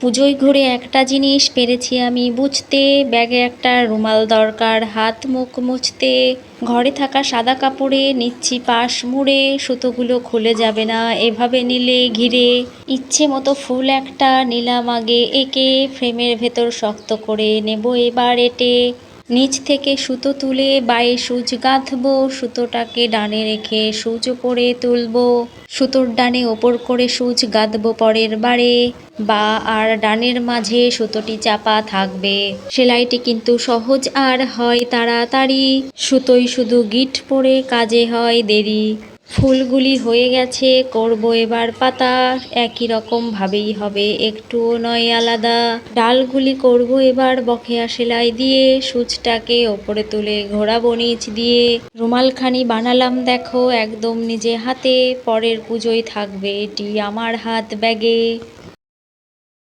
পুজোয় ঘুরে একটা জিনিস পেরেছি আমি। বুঝতে ব্যাগে একটা রুমাল দরকার, হাত মুখ মুছতে। ঘরে থাকা সাদা কাপড়ে নিচ্ছি পাশ মুড়ে, সুতোগুলো খুলে যাবে না, এভাবে নিলে ঘিরে। ইচ্ছে মতো ফুল একটা নিলাম আগে, এঁকে ফ্রেমের ভেতর শক্ত করে নেব এবার এটে। নিচ থেকে সুতো তুলে বায়ে সুচ গাঁথবো, সুতোটাকে ডানে রেখে সুচ করে তুলবো। সুতোর ডানে ওপর করে সুচ গাঁথবো পরের বারে বা আর ডানের মাঝে সুতোটি চাপা থাকবে। সেলাইটি কিন্তু সহজ আর হয় তাড়াতাড়ি। সুতোই শুধু গিট পরে কাজে হয় দেরি। ফুলগুলি হয়ে গেছে, করব এবার পাতা। একই রকম ভাবেই হবে, একটুও নয় আলাদা। ডালগুলি করব এবার বকেয়া সেলাই দিয়ে, সূচটাকে ওপরে তুলে ঘোড়া বনিচ দিয়ে। রুমালখানি বানালাম দেখো, একদম নিজে হাতে, পরের পুজোয় থাকবে এটি আমার হাত ব্যাগে।